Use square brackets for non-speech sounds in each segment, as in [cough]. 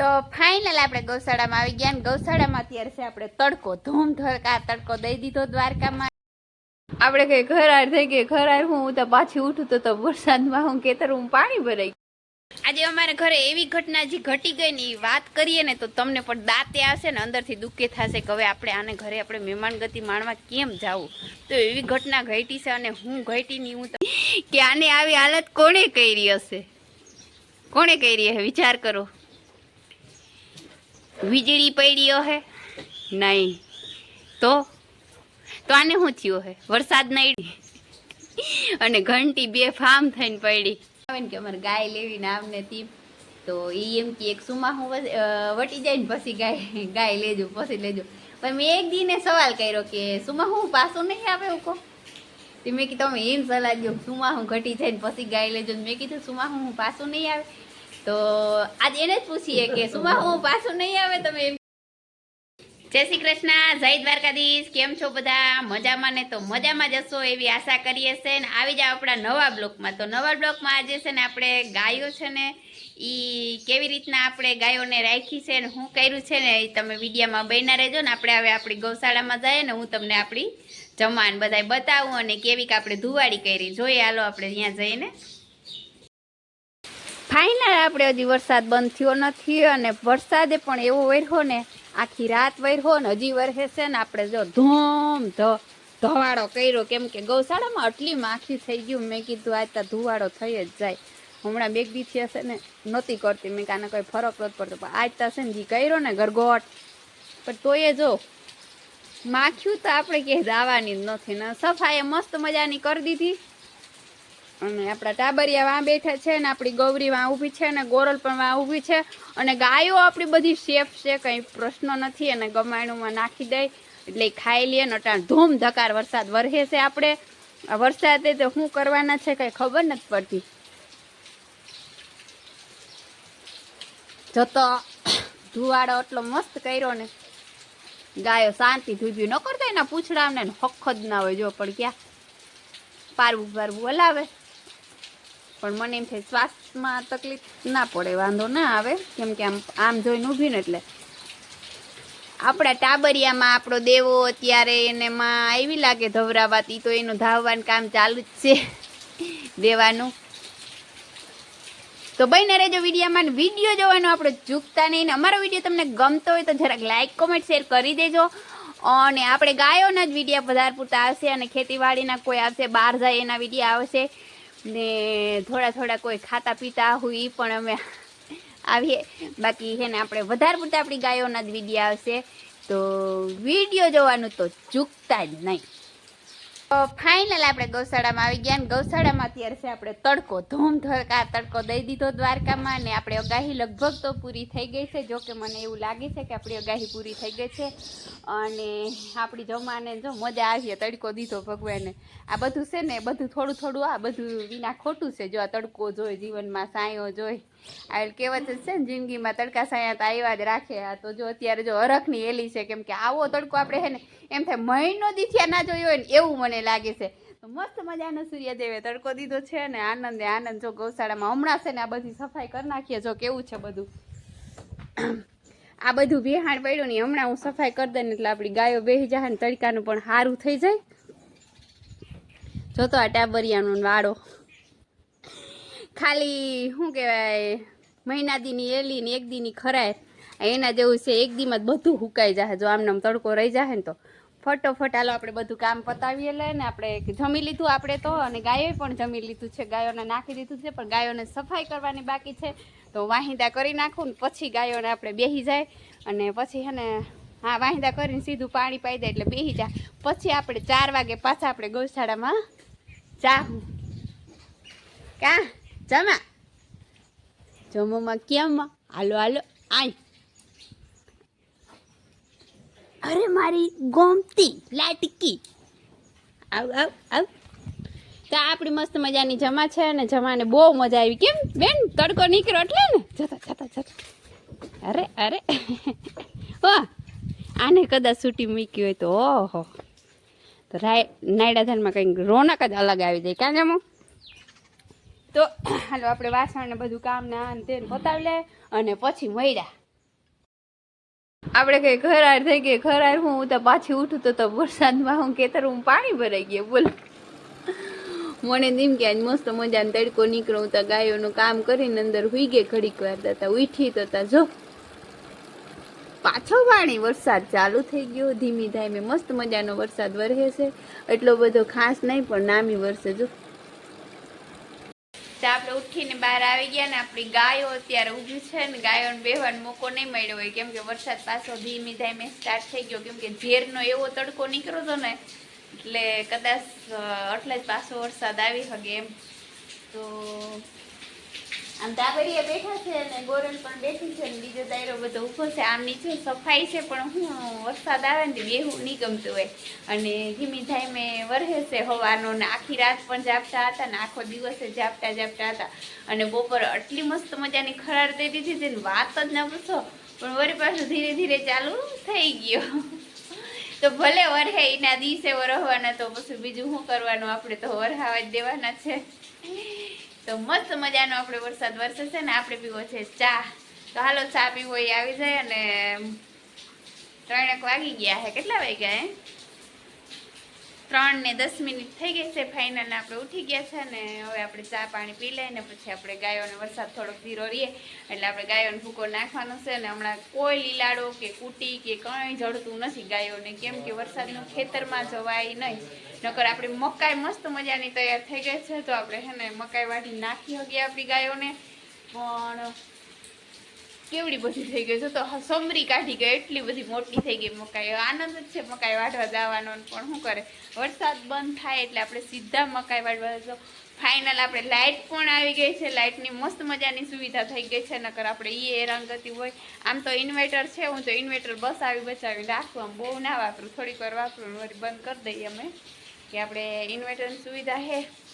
તો ફાઇનલ આપણે ગૌશાળામાં આવી ગયા ગૌશાળામાં અત્યારે છે આપણે તડકો. ધૂમ ધડકા તડકો દઈ દીધો દ્વારકામાં. આપણે કઈ ખરાર થઈ ગઈ ઘર આર હું તો પાછી ઉઠું તો તો વરસાદમાં હું કેતર હું પાણી ભરાઈ આજે અમારે ઘરે એવી ઘટના જે ઘટી ગઈ ને એ વાત કરીએ ને તો તમને પણ દાંતે આવશે ને અંદરથી દુઃખે થશે કે હવે આપણે આને ઘરે આપણે મહેમાન ગતિ માણવા કેમ જાવું? તો એવી ઘટના ઘટી છે અને હું ઘટી નહીં હું કે આને આવી હાલત કોણે કરી હશે? કોણે કરી હે વિચાર કરો. વીજળી પડી હે? નહીં. તો? તો આને શું થયું હે? વરસાદ નહીં અને ઘંટી બે ફામ થઈને પડી આવે ને કે અમારે ગાય લેવી ને આમને તી. તો એ એમ કે એક સુમા હું વટી જાય ને પછી ગાય ગાય લેજો, પછી લેજો. પણ મેં એક દીને સવાલ કર્યો કે સુમા હું પાછું નહીં આવે એવું કહો? તે મેં કીધું તમે એમ સલાહ દો સુમા હું ઘટી જાય ને પછી ગાય લેજો. મેં કીધું સુમા હું પાછું નહીં આવે. તો આજ એને જ પૂછીએ કે સુમા પાછું નહીં આવે તમે એમ જય શ્રી કૃષ્ણ, જય દ્વારકાધીશ, કેમ છો બધા? મજામાં ને? તો મજામાં જશો એવી આશા કરીએ છે ને આવી જાવ આપણા નવા બ્લોકમાં. તો નવા બ્લોકમાં આજે છે ને આપણે ગાયો છે ને એ કેવી રીતના આપણે ગાયોને રાખી છે ને, હું કર્યું છે ને, એ તમે વિડીયામાં બન્યા રહેજો ને. આપણે હવે આપણી ગૌશાળામાં જઈએ ને, હું તમને આપણી જમાન બધાય બતાવું અને કેવીક આપણે ધુવાડી કરી. જોઈએ, હાલો, આપણે ત્યાં જઈને ફાઇનલ આપણે હજી વરસાદ બંધ થયો નથી અને વરસાદે પણ એવો વર્યો ને, આખી રાત વર્યો ને, હજી વરસે છે ને આપણે જો ધૂમ ધ, ધવાડો કર્યો. કેમ કે ગૌશાળામાં આટલી માખી થઈ ગયું. મેં કીધું આજ તો ધુવાડો થઈ જ જાય. હમણાં બેગ દીથી હશે ને, નહોતી કરતી. મેં કાને કોઈ ફરક નથી પડતો. પણ આજ તો છે ને જી કર્યો ને ગરગોટ. પણ તોય જો, માખ્યું તો આપણે ક્યાંય દાવાની જ નથી ને. સફાઈ મસ્ત મજાની કરી દીધી. અને આપણા ટાબરિયા વાં બેઠા છે ને આપણી ગૌરી વાં ઊભી છે ને ગોરલ પણ વાં ઊભી છે. અને ગાયો આપણી બધી સેફ છે, કંઈ પ્રશ્ન નથી અને ગમાયણુંમાં નાખી દઈ એટલે ખાઈ લઈએ ને અટાણ ધૂમ ધકાર વરસાદ વરસે છે આપણે. વરસાદે તો શું કરવાના છે કંઈ ખબર નથી પડતી. જતો ધુવાડો એટલો મસ્ત કર્યો ને, ગાયો શાંતિ ધૂબ્યું ન કરતા એના પૂછડા અમને હખ જ ના હોય જો પણ ક્યાં. પારવું પારવું હલાવે. પણ મને એમ થાય શ્વાસમાં તકલીફ ના પડે, વાંધો ના આવે. કેમ કે આમ આમ જોઈને ઊભી ને એટલે. આપણા ટાબરિયામાં આપણો દેવો અત્યારે એને માં આવી લાગે ધવરાવાતી, તો એનું ધાવવાનું કામ ચાલુ જ છે દેવાનું. તો બને રહેજો વિડીયામાં વીડિયો જોવાનો આપણે ચૂકતા નહીં ને અમારો વીડિયો તમને ગમતો હોય તો જરાક લાઈક કોમેન્ટ શેર કરી દેજો. અને આપણે ગાયોના જ વિડીયા વધારે પૂરતા આવશે અને ખેતીવાડીના કોઈ આવશે, બહાર જાય એના વિડીયા આવશે. ને થોડા થોડા કોઈ ખાતા પીતા હોય એ પણ અમે આવીએ. બાકી છે ને આપણે વધારે પૂરતા આપણી ગાયોના જ વીડિયો આવશે. તો વીડિયો જોવાનું તો ચૂકતા જ નહીં. ફાઇનલ આપણે ગૌશાળામાં આવી ગયા ને ગૌશાળામાં અત્યારે છે આપણે તડકો ધૂમ ધડકા તડકો દઈ દીધો દ્વારકામાં ને આપણે અગાહી લગભગ તો પૂરી થઈ ગઈ છે જોકે મને એવું લાગે છે કે આપણી અગાહી પૂરી થઈ ગઈ છે. અને આપણી જમાને જો મજા આવી તડકો દીધો ભગવાને. આ બધું છે ને, બધું થોડું થોડું આ બધું વિના ખોટું છે, જો આ તડકો જોઈ, જીવનમાં સાયો જોઈ. આ કહેવત છે ને, જિંદગીમાં તડકા સાયા તો આવ્યા જ રાખે. આ તો જો અત્યારે જો હરખની એલી છે, કેમ કે આવો તડકો આપણે છે ને એમ થાય, મહિનો દીથિયા ના જોયો હોય ને એવું મને લાગે છે. તો મસ્ત મજાનો સૂર્યદેવે તડકો દીધો છે ને આનંદે આનંદ જો ગૌશાળામાં હમણાં છે ને આ બધી સફાઈ કરી નાખીએ જો કેવું છે બધું. આ બધું વિહાણ પડ્યું ને હમણાં હું સફાઈ કરી દઉં એટલે આપણી ગાયો બેસી જાય ને તડકાનું પણ સારું થઈ જાય. જોતો આ ટાબરિયાનો વાળો ખાલી શું કહેવાય, મહિના દીની એલી ને એક દીની ખરાય. એના જેવું છે, એક દીમાં જ બધું હુકાઈ જાય જો આમને આમ તડકો રહી જાય ને તો ફટોફટ હાલો આપણે બધું કામ પતાવીએ લે ને આપણે જમી લીધું આપણે તો અને ગાયોએ પણ જમી લીધું છે. ગાયોને નાખી દીધું છે, પણ ગાયોને સફાઈ કરવાની બાકી છે. તો વાહિંદા કરી નાખું ને પછી ગાયોને આપણે બેસી જાય અને પછી હે ને, હા, વાહિંદા કરીને સીધું પાણી પાઈ દે એટલે બેસી જાય. પછી આપણે ચાર વાગે પાછા આપણે ગૌશાળામાં ચા કા? જમા? જમવામાં કેમ? હાલો હાલો, આય. અરે મારી ગોમતી, લાટકી. આવ આવ આવ. તો આપણી મસ્ત મજાની જમા છે અને જમાને બહુ મજા આવી. કેમ? બેન, તડકો નીકળ્યો એટલે ને? જતા જતા જતા. અરે અરે. વાહ આને કદાચ છૂટી મૂકી હોય તો, ઓહો. તો રાય, નાયડાધાનમાં કંઈક રોનક જ અલગ આવી જાય. ક્યાં જમો? તો, હાલો, આપણે વાસણ ને બધું કામ ના આને તેને પતાવી લે અને પછી મળ્યા આપણે કઈ ખરાર થઈ ગઈ આર હું તો પાછી ઉઠું તો તો વરસાદમાં હું ખેતર હું પાણી ભરાઈ ગયા, બોલ. મને એમ કે આજ મસ્ત મજાનો તડકો નીકળું તો ગાયોનું કામ કરીને અંદર હુઈ ગઈ ઘડીક વાર તા ઉઠી તો તા જો. પાછો પાણી, વરસાદ ચાલુ થઈ ગયો, ધીમી ધામે મસ્ત મજાનો વરસાદ વરસે છે. એટલો બધો ખાસ નહીં, પણ નામી વરસે જો. તો આપણે ઉઠીને બહાર આવી ગયા ને આપણી ગાયો અત્યારે ઊભી છે ને ગાયોને બેહવાનો મોકો નહીં મળ્યો હોય. કેમ કે વરસાદ પાછો ધીમી ધામે સ્ટાર્ટ થઈ ગયો. કેમ કે ઝેરનો એવો તડકો નીકળ્યો હતો ને, એટલે કદાચ એટલે જ પાછો વરસાદ આવી શકે એમ. તો આમ દાબરીએ બેઠા છે અને ગોરલ પણ બેઠી છે ને બીજો દાયરો બધો ઊભો છે. આમ નીચે સફાઈ છે, પણ હું વરસાદ આવે ને બેહું નહીં ગમતું હોય. અને ધીમી ધામે વરસે છે હવાનો ને આખી રાત પણ જાપતા હતા ને આખો દિવસે જાપતા જાપતા હતા. અને બપોર આટલી મસ્ત મજાની ખરાર દઈ દીધી હતી ને વાત જ ના પૂછો. પણ વરી પાછું ધીરે ધીરે ચાલુ થઈ ગયો. તો ભલે વરહે એના દિવસે વરહવાના તો પછી બીજું શું કરવાનું? આપણે તો વરહાવા જ દેવાના છે. તો મસ્ત મજાનો આપણે વરસાદ વરસે છે ને, આપણે પીવો છે ચા. તો હાલો, ચા પીવો એ આવી જાય અને ત્રણેક વાગી ગયા છે કેટલા વાગ્યા હે? ત્રણ ને દસ મિનિટ થઈ ગઈ છે ફાઇનલ આપણે ઉઠી ગયા છે ને હવે આપણે ચા પાણી પી લઈએ ને પછી આપણે ગાયોને વરસાદ થોડોક ધીરો રહીએ, એટલે આપણે ગાયોને ભૂકો નાખવાનો છે ને હમણાં કોઈ લીલાડો કે કૂટી કે કંઈ જડતું નથી ગાયોને, કેમ કે વરસાદનું ખેતરમાં જવાય નહીં. નકર આપણી મકાઈ મસ્ત મજાની તૈયાર થઈ ગઈ છે, તો આપણે છે ને મકાઈ વાટી નાખી શકીએ આપણી ગાયોને. પણ કેવડી બધી થઈ ગઈ છે. તો સમરી કાઢી ગઈ, એટલી બધી મોટી થઈ ગઈ. મકાઈ આનંદ જ છે મકાઈ વાઢવા જવાનો પણ શું કરે? વરસાદ બંધ થાય એટલે આપણે સીધા મકાઈ વાઢવા જશો ફાઇનલ આપણે લાઇટ પણ આવી ગઈ છે. લાઇટની મસ્ત મજાની સુવિધા થઈ ગઈ છે. નકર આપણે એ હેરાનગતિ હોય. આમ તો ઇન્વર્ટર છે. હું તો ઇન્વર્ટર બસ આવી બચાવી રાખું આમ બહુ ના વાપરું. થોડીક વાર વાપરું બંધ કરી દઈએ અમે. કે આપણે ઇન્વર્ટરની સુવિધા છે.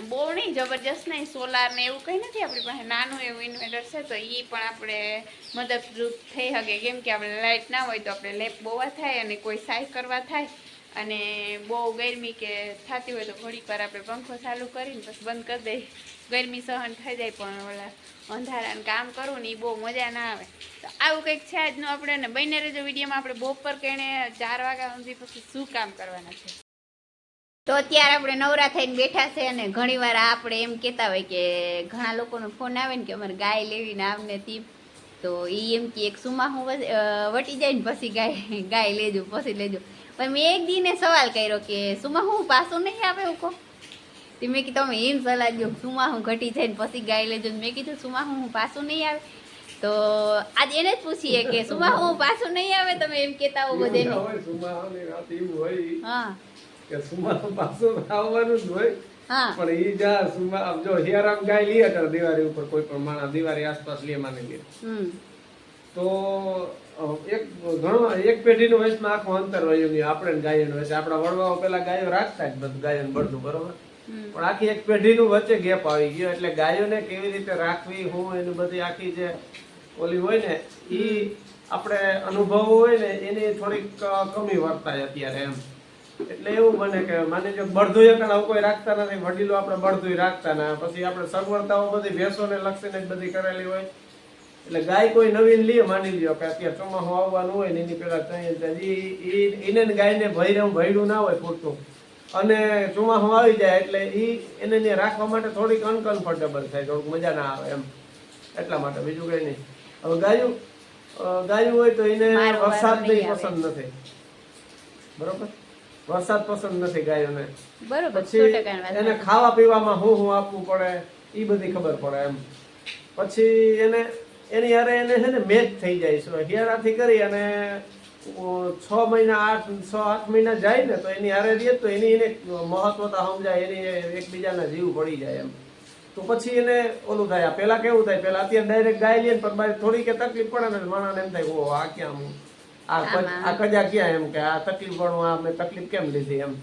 બહુ નહીં જબરજસ્ત નહીં, સોલાર ને એવું કંઈ નથી. આપણી પાસે નાનું એવું ઇન્વર્ટર છે, તો એ પણ આપણે મદદરૂપ થઈ શકે. કેમ કે આપણે લાઇટ ના હોય તો આપણે લેપ બોવા થાય અને કોઈ સાઈ કરવા થાય. અને બહુ ગરમી કે થતી હોય તો ઘડીક વાર આપણે પંખો ચાલુ કરીને પછી બંધ કરી દઈએ. ગરમી સહન થઈ જાય, પણ ઓલા અંધારાને કામ કરવું ને એ બહુ મજા ના આવે. તો આવું કંઈક છે આજનું આપણે. ને બને રહેજો વિડીયોમાં. આપણે બપોર કેણે ચાર વાગ્યા સુધી પછી શું કામ કરવાના છે? તો અત્યારે આપણે નવરા થઈને બેઠા છે અને ઘણી વાર આપણે એમ કહેતા હોય કે ઘણા લોકોનો ફોન આવે ને કે અમારે ગાય લેવી ને આમને તી તો એ એમ કે એક સુમા હું વટી જાય ને પછી ગાય ગાય લેજો પછી લેજો. પણ મેં એક દીને સવાલ કર્યો કે સુમા હું પાછું નહીં આવે એવું કહો? તે મેં કીધું તમે એમ સલાહ દો સુમા હું ઘટી જાય ને પછી ગાય લેજો. મેં કીધું સુમા હું પાછું નહીં આવે. તો આજ એને જ પૂછીએ કે સુમા હું પાછું નહીં આવે? તમે એમ કહેતા હો બધે હા. કે સુમાહા પાછું આવવાનું જ હોય. પણ ઈ જા સુમા જો હિયારામ ગાય લે અટાણે દિવાળી ઉપર કોઈ પણ માણસ દિવાળી આસપાસ લે માની લે. તો એક ઘણો એક પેઢીનો વયસમાં આખો અંતર હોય એમ આપણે ગાયન વચ્ચે આપણા વડવાઓ પેલા ગાયો રાખતા જ બધું ગાયન બળતું બરોબર? પણ આખી એક પેઢીનું વચ્ચે ગેપ આવી ગયો એટલે ગાયોને કેવી રીતે રાખવી હું એની બધી આખી જે ઓલી હોય ને ઈ આપણે અનુભવો હોય ને એની થોડીક કમી વર્તાય અત્યારે એમ. એટલે એવું બને કે માની જો બળદું એકણ આવું કોઈ રાખતા નથી વડીલો આપણે બળદું રાખતા ના. પછી આપણે સગવડતાઓ બધી ભેંસોને લક્ષીને જ બધી કરેલી હોય. એટલે ગાય કોઈ નવીન લે માની લ્યો કે અત્યારે ચોમાસું આવવાનું હોય ને એની ઈ- એને ગાયને ભયરું ભયડું ના હોય પૂરતું. અને ચોમાસું આવી જાય એટલે ઈ એને રાખવા માટે થોડીક અનકમ્ફર્ટેબલ થાય થોડુંક મજા ના આવે એમ. એટલા માટે બીજું કઈ નહીં. હવે ગાયું ગાયું હોય તો એને વરસાદ નહીં પસંદ નથી. બરોબર? વરસાદ પસંદ નથી ગાયોને. બરોબર પછી એને ખાવા પીવામાં હું હું આપવું પડે એ બધી ખબર પડે એમ. પછી એને એની હારે એને છે ને મેચ થઈ જાય છે. હિયારાથી કરી અને છ મહિના આઠ છ આઠ મહિના જાય ને તો એની હારે રહીએ તો એની એને મહત્વતા સમજાય એની એકબીજાના જીવ પડી જાય એમ. તો પછી એને ઓલું થાય પહેલાં પેલા કેવું થાય પેલા અત્યારે ડાયરેક્ટ ગાય લે પણ મારી થોડીક તકલીફ પડે ને માણસને એમ થાય ઓ આ ક્યાં હું? આ કજા ક્યાં એમ કે આ તકલીફ પણ આ મેં તકલીફ કેમ લીધી એમ.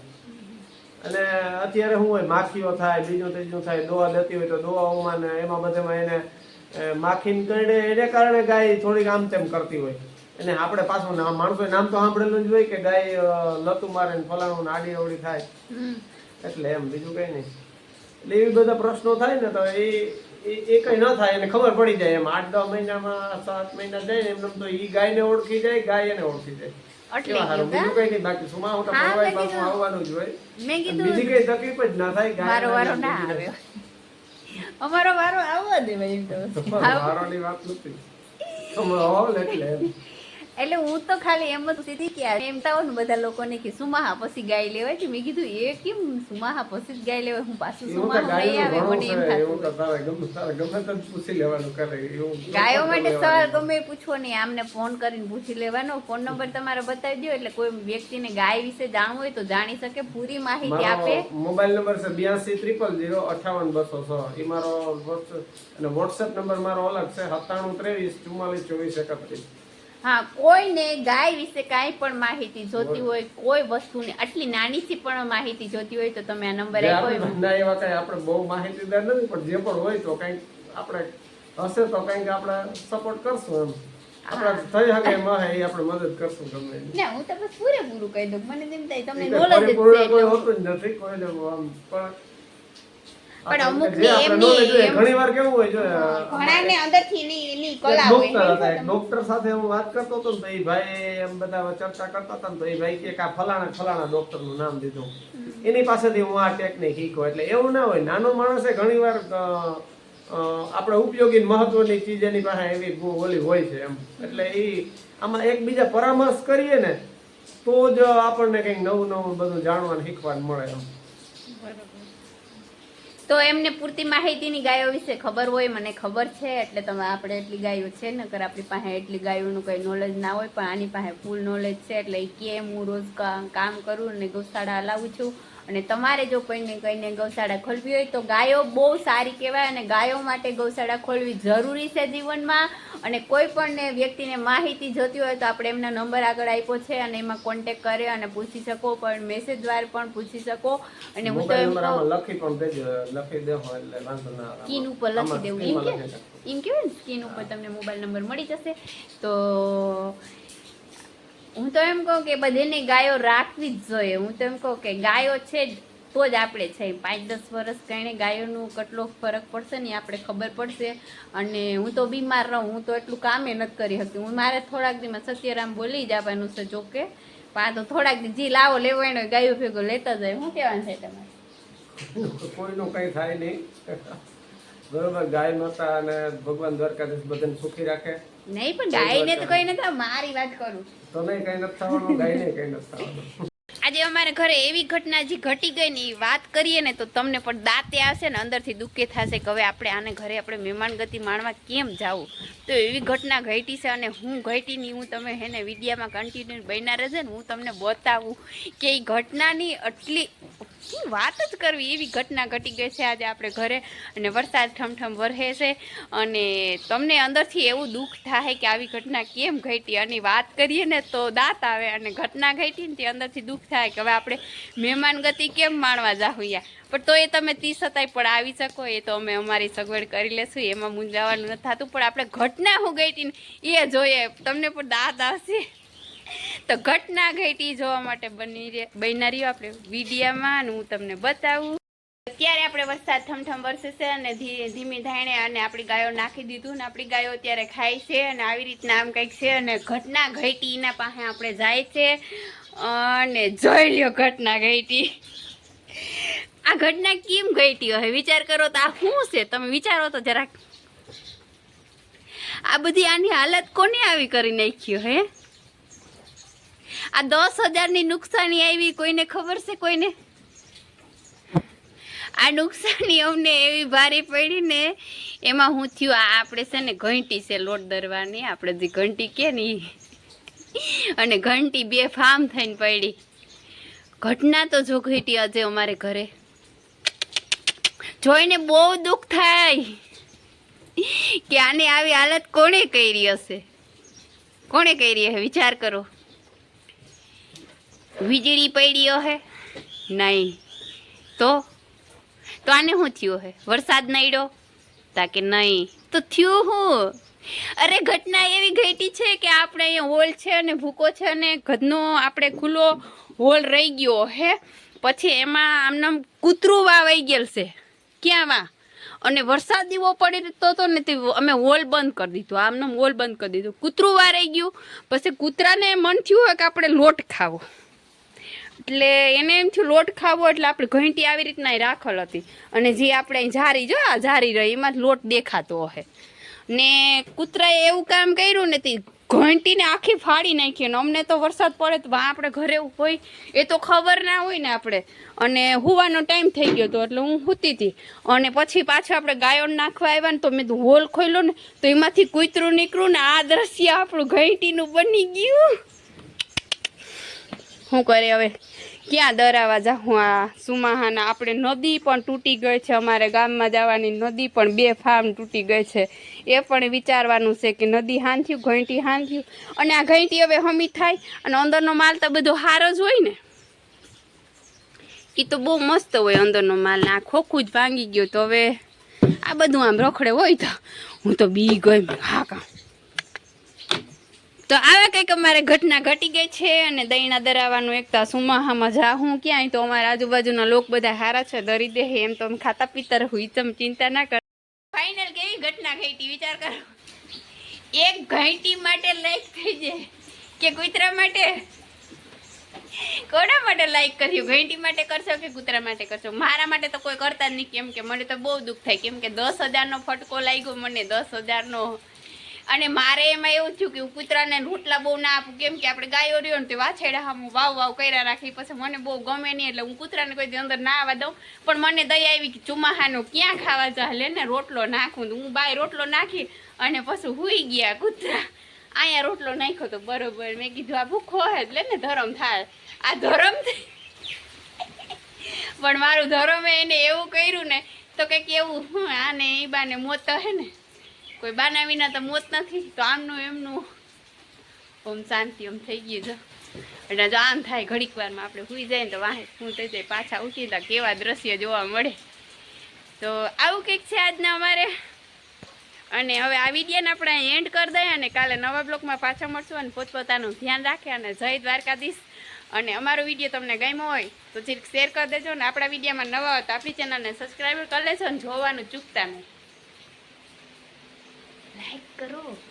અને અત્યારે શું હોય માખીઓ થાય બીજું ત્રીજું થાય દોવા લેતી હોય તો દોવાઓમાં ને એમાં બધામાં એને માખીને કરડે એને કારણે ગાય થોડીક આમ તેમ કરતી હોય. અને આપણે પાછું નામ માણસો નામ તો સાંભળેલું જ હોય કે ગાય લતું મારે ને ફલાણું આડી અવળી થાય. એટલે એમ બીજું કઈ નહીં. એટલે એવી બધા પ્રશ્નો થાય ને તો એ એ એ કઈ ન થાય એને ખબર પડી જાય એમ. આઠ દસ મહિનામાં સાત મહિના જાય ને એમને તો ઈ ગાયને ઓળખી જાય ગાય એને ઓળખી જાય. ના વારો ના અમારો વારો આવવા દેવાય એમ તો. વારોની વાત નથી. એટલે હું તો ખાલી એમ જ સીધી કે એમ તો બધા લોકોને કે સુમાહા પછી ગાય લેવાય છે? મેં કીધું એ કેમ સુમાહા પછી જ ગાય લેવાય? હું પાછું સુમાહા નહીં આવે મને એમ થતું ગાયો માટે સવાલ ગમે પૂછવો નહીં આમને ફોન કરીને પૂછી લેવાનો. ફોન નંબર તમારે બતાવી દો એટલે કોઈ વ્યક્તિને ગાય વિશે જાણવું હોય તો જાણી શકે પૂરી માહિતી આપે. મોબાઈલ નંબર છે બ્યાસી ત્રિપલ જીરો અઠાવન બસો છ એ મારો અને વોટ્સએપ નંબર મારો અલગ છે સત્તાણું ત્રેવીસ ચુમ્માલીસ ચોવીસ એકત્રીસ. હા કોઈને ગાય વિશે કાંઈ પણ માહિતી જોતી હોય કોઈ વસ્તુની આટલી નાનીથી પણ માહિતી જોતી હોય તો તમે આ નંબર ના એવા કઈ આપણે બહુ માહિતીદાર નથી પણ જે પણ હોય તો કંઈક આપણે હશે તો કંઈક આપણે સપોર્ટ કરશું એમ. આપણે થઈ શકે એમાં એ આપણે મદદ કરશું તમને. ના હું તમને પૂરેપૂરું કહી દઉં. મને જેમ થાય તમને નોલેજ જ પરિપૂર્ણ કોઈ હોતું જ નથી કોઈને પણ પણ અમુક આપણે એમની- knowledge ઘણી વાર કેવું હોય જો ઘણાને અંદરથી એક કલા ડોક્ટર હતા એક ડોક્ટર સાથે હું વાત કરતો હતો ને તો એ ભાઈ એમ બધા ચર્ચા કરતા હતા ને તો એ ભાઈ કે કા ફલાણા ફલાણા ડોક્ટરનું નામ દીધું. એની પાસેથી હું આ ટેકનિક શીખો એટલે એવું ના હોય નાનો માણસે ઘણીવાર આપણે ઉપયોગી ને મહત્વની ચીજ એની પાસે એવી ઓલી હોય છે એમ. એટલે એ આમાં એકબીજા પરામર્શ કરીએ ને તો જ આપણને કંઈક નવું નવું બધું જાણવાનું શીખવાનું મળે એમ. તો એમને પૂરતી માહિતીની ગાયો વિશે ખબર હોય, મને ખબર છે, એટલે તમે આપણે એટલી ગાયો છે, નકર આપણી પાસે એટલી ગાયોનું કંઈ નોલેજ ના હોય, પણ આની પાસે ફૂલ નોલેજ છે, એટલે એ કેમ હું રોજ કામ કરું અને ગૌશાળા હલાવું છું. અને તમારે જો કોઈને કોઈને ગૌશાળા ખોલવી હોય તો ગાયો બહુ સારી કહેવાય અને ગાયો માટે ગૌશાળા ખોલવી જરૂરી છે જીવનમાં. અને કોઈ પણ વ્યક્તિને માહિતી જોતી હોય તો આપણે એમનો નંબર આગળ આપ્યો છે અને એમાં કોન્ટેક કરે અને પૂછી શકો પણ મેસેજ દ્વારા પણ પૂછી શકો. અને હું તો એમ લખી પણ દેજો લખી દેવો એટલે વાંધો ના સ્કીન ઉપર લખી દેવું. એમ કે એમ કહેવાય સ્કીન ઉપર તમને મોબાઈલ નંબર મળી જશે. તો હું તો એમ કહું કે બધાને ગાયો રાખવી જ જોઈએ. હું તો એમ કહું કે ગાયો છે તો જ આપણે છે. પાંચ દસ વર્ષ કહીને ગાયોનું કેટલો ફરક પડશે ને આપણે ખબર પડશે. અને હું તો બીમાર રહું, હું તો એટલું કામે નથી કરી શકતી. હું મારે થોડાક દીમાં સત્યરામ બોલી જ આપવાનું છે જોકે. પણ તો થોડાક દી જી લાવો, લેવો એનો ગાયો ભેગો લેતા જાય. શું કહેવાનું છે તમારે? કોઈનું કંઈ થાય નહીં. બરોબર, ગાય માતા અને ભગવાન દ્વારકાધીશ બધાને સુખી રાખે. નહીં પણ ગાયને તો કઈ નથી મારી વાત કરું તો નહીં કઈ નથી થવાનું ગાય નહીં કઈ નથી થવાનું. આજે અમારે ઘરે એવી ઘટના જે ઘટી ગઈ ને એ વાત કરીએ ને તો તમને પણ દાંતે આવશે ને અંદરથી દુઃખે થશે કે હવે આપણે આને ઘરે આપણે મહેમાન ગતિ માણવા કેમ જાવું? તો એવી ઘટના ઘટી છે અને હું ઘટીની હું તમે હેને વિડીયામાં કન્ટિન્યુ બન્યા રહેશે ને હું તમને બતાવું કે એ ઘટનાની આટલી શું વાત જ કરવી? એવી ઘટના ઘટી ગઈ છે આજે આપણે ઘરે અને વરસાદ ઠમઠમ વરહે છે અને તમને અંદરથી એવું દુઃખ થાય કે આવી ઘટના કેમ ઘટી? અને વાત કરીએ ને તો દાંત આવે અને ઘટના ઘટી ને તે અંદરથી દુઃખ થાય કે હવે આપણે મહેમાન ગતિ કેમ માણવા જાહુયા પણ તો એ તમે તી છતાંય પણ આવી શકો, એ તો અમે અમારી સગવડ કરી લેશું, એમાં મૂંઝાવાનું નથી થતું. પણ આપણે ઘટના હું ઘટી ને એ જોઈએ, તમને પણ દાંત આવશે. તો ઘટના ઘટી જોવા માટે બની રહે રહ્યો આપણે વિડીયામાં હું તમને બતાવું. અત્યારે આપણે વરસાદ ઠમઠમ વરસશે અને ધીમી ધાણે અને આપણી ગાયો નાખી દીધું ને આપણી ગાયો અત્યારે ખાય છે અને આવી રીતના આમ કંઈક છે અને ઘટના ઘટી પાસે આપણે જાય છે અને જોઈ લ્યો ઘટના ઘટી. આ ઘટના કેમ ઘટી હવે વિચાર કરો તો આ શું છે? તમે વિચારો તો જરાક. આ બધી આની હાલત કોને આવી કરી નાખ્યો હે આ દસ હજારની નુકસાની આવી, કોઈને ખબર છે કોઈને? આ નુકસાની અમને એવી ભારે પડી ને એમાં હું થયું, આ આપણે છે ને ઘંટી છે લોટ દરવાની, આપણે જે ઘંટી કે ને અને ઘંટી બે ફામ થઈને પડી. ઘટના તો જો ઘટી આજે અમારે ઘરે. જોઈને બહુ દુઃખ થાય કે આને આવી હાલત કોણે કરી હશે? કોણે કરી હશે? વિચાર કરો. વીજળી પડી હે? નહીં. તો? તો આને શું થયું હે? વરસાદ નડ્યો? તા કે નહીં. તો થયું હું? અરે ઘટના એવી ઘટી છે કે આપણે અહીંયા હોલ છે અને ભૂકો છે અને ઘરનો આપણે ખુલ્લો હોલ રહી ગયો હે? પછી એમાં આમનામ કૂતરું વાવાઈ ગયેલ છે. ક્યાં વા? અને વરસાદ એવો પડી તો હતો ને તે અમે હોલ બંધ કરી દીધો. આમને હોલ બંધ કરી દીધું. કૂતરું વારાઈ ગયું. પછી કૂતરાને મન થયું હોય કે આપણે લોટ ખાવો. એટલે એને એમ થયું, લોટ ખાવો એટલે આપણે ઘંટી આવી રીતના રાખલ હતી. અને જે આપણે ઝારી, જો આ ઝારી રહી, એમાં લોટ દેખાતો હશે ને કૂતરાએ એવું કામ કર્યું ને તે ઘંટીને આખી ફાડી નાખી અને અમને તો વરસાદ પડે તો આપણે ઘરે હોય, એ તો ખબર ના હોય ને આપણે. અને હુવાનો ટાઈમ થઈ ગયો હતો એટલે હું સૂતી હતી. અને પછી પાછું આપણે ગાયોને નાખવા આવ્યા ને તો મેં તો હોલ ખોલ્યો ને તો એમાંથી કૂતરું નીકળ્યું ને આ દ્રશ્ય આપણું ઘંટીનું બની ગયું. શું કરે હવે? ક્યાં દરાવા જાઉં આ સુમાહાના? આપણે નદી પણ તૂટી ગઈ છે, અમારે ગામમાં જવાની નદી પણ બે ફાર્મ તૂટી ગઈ છે. એ પણ વિચારવાનું છે કે નદી હાન ઘંટી હાન અને આ ઘંટી હવે હમી થાય, અને અંદરનો માલ તો બધો હારો જ હોય ને? એ તો બહુ મસ્ત હોય અંદરનો માલ આ ખોખું જ ભાંગી ગયો તો હવે આ બધું આમ રખડે હોય તો. હું તો બી ગઈ, હા કાં. તો આવા કંઈક અમારે ઘટના ઘટી ગઈ છે અને દહીંના દરાવાનું એકતા સુમાહામાં જા હું ક્યાંય? તો અમારા આજુબાજુના લોક બધા હારા છે, દરી દે એમ તો ખાતા પીતા રહું તમે ચિંતા ના કરો ફાઇનલ કેવી ઘટના ઘટી, વિચાર કરો. એક ઘંટી માટે લાઈક થઈ જાય કે કૂતરા માટે? કોના માટે લાઈક કર્યું? ઘંટી માટે કરશો કે કૂતરા માટે કરશો? મારા માટે તો કોઈ કરતા જ નહીં કેમ કે મને તો બહુ દુઃખ થાય. કેમ કે દસ હજારનો ફટકો લાગ્યો મને, દસ હજારનો અને મારે એમાં એવું થયું કે હું કૂતરાને રોટલા બહુ ના આપું. કેમ કે આપણે ગાયો રહ્યો ને તે વાછેડા હું વાવ વાવ કર્યા રાખી. પછી મને બહુ ગમે નહીં એટલે હું કૂતરાને કોઈ અંદર ના આવવા દઉં. પણ મને દયા આવી કે ચુમાહાનો ક્યાં ખાવા જા લે ને રોટલો નાખું હું બાય રોટલો નાખી અને પછી હુઈ ગયા કૂતરા. અહીંયા રોટલો નાખ્યો તો બરોબર. મેં કીધું, આ ભૂખો હે એટલે ને ધરમ થાય. આ ધરમ. [laughs] પણ મારું ધરમે એને એવું કર્યું ને તો કંઈક એવું આને એ બાને મોત હે ને. કોઈ બાના વિના તો મોત નથી. તો આમનું એમનું ઓમ શાંતિ ઓમ થઈ ગયું છે. એટલે જો આમ થાય ઘડીક વારમાં આપણે સુઈ જાય ને તો વાહે શું થઈ જાય પાછા ઉઠી તા કેવા દ્રશ્ય જોવા મળે. તો આવું કંઈક છે આજના અમારે. અને હવે આ વિડીયોને આપણે એન્ડ કરી દઈએ અને કાલે નવા બ્લોગમાં પાછા મળશું અને પોતપોતાનું ધ્યાન રાખે અને જય દ્વારકાધીશ. અને અમારો વીડિયો તમને ગમ્યો હોય તો જરીક શેર કરી દેજો અને આપણા વિડીયોમાં નવા હોય તો આપણી ચેનલને સબસ્ક્રાઈબ કરી લેજો અને જોવાનું ચૂકતા નહીં. લાઈક કરો.